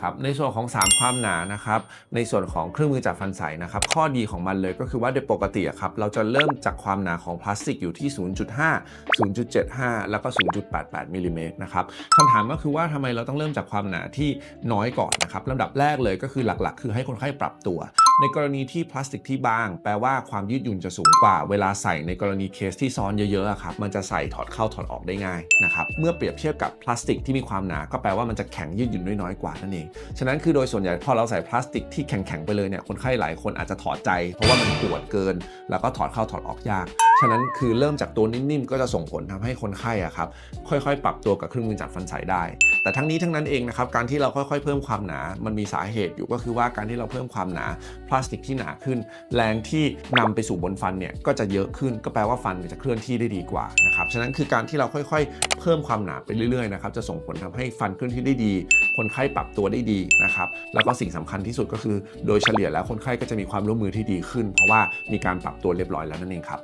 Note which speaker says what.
Speaker 1: ครับ ในส่วนของ 3 ความหนานะครับ ในส่วนของเครื่องมือจัดฟันใสนะครับ ข้อดีของมันเลยก็คือว่าโดยปกติครับ เราจะเริ่มจากความหนาของพลาสติกอยู่ที่ 0.5 0.75 แล้วก็ 0.88มิลลิเมตรนะครับคำถามก็คือว่าทำไมเราต้องเริ่มจากความหนาที่น้อยก่อนนะครับลำดับแรกเลยก็คือหลักๆ คือให้คนไข้ปรับตัว ในกรณีที่พลาสติกที่บาง แปลว่าความยืดหยุ่นจะสูงกว่า เวลาใส่ในกรณีเคสที่ซ้อนเยอะๆครับมันจะใส่ถอดเข้าถอดออกได้ง่ายนะครับเมื่อเปรียบเทียบกับพลาสติกที่มีความหนาก็แปลว่ามันจะแข็งยืดหยุ่นน้อยกว่านั่นเองฉะนั้นคือโดยส่วนใหญ่พอเราใส่พลาสติกที่แข็งๆไปเลยเนี่ยคนไข้หลายคนอาจจะถอดใจ เพราะว่ามันปวดเกิน แล้วก็ถอดเข้าถอดออกยาก ฉะนั้นคือเริ่มจากตัวนิ่มๆ ก็จะส่งผลทำให้คนไข้อะครับค่อยๆ ปรับตัวกับเครื่องมือจัดฟันใสได้ แต่ทั้งนี้ทั้งนั้นเองนะครับการที่เราค่อยๆ เพิ่มความหนา มันมีสาเหตุอยู่ก็คือว่าการที่เราเพิ่มความหนาพลาสติกที่หนาขึ้น แรงที่นำไปสู่บนฟันเนี่ยก็จะเยอะขึ้นก็แปลว่าฟันจะเคลื่อนที่ได้ดีกว่านะครับฉะนั้นคือการที่เราค่อยๆ เพิ่มความหนาไปเรื่อยๆนะครับจะส่งผลทำให้ฟันเคลื่อนที่ได้ดี คนไข้ปรับตัวได้ดีนะครับแล้วก็สิ่งสำคัญที่สุดก็คือ โดยเฉลี่ยแล้วคนไข้ก็จะมีความร่วมมือที่ดีขึ้น เพราะว่ามีการปรับตัวเรียบร้อยแล้วนั่นเองครับ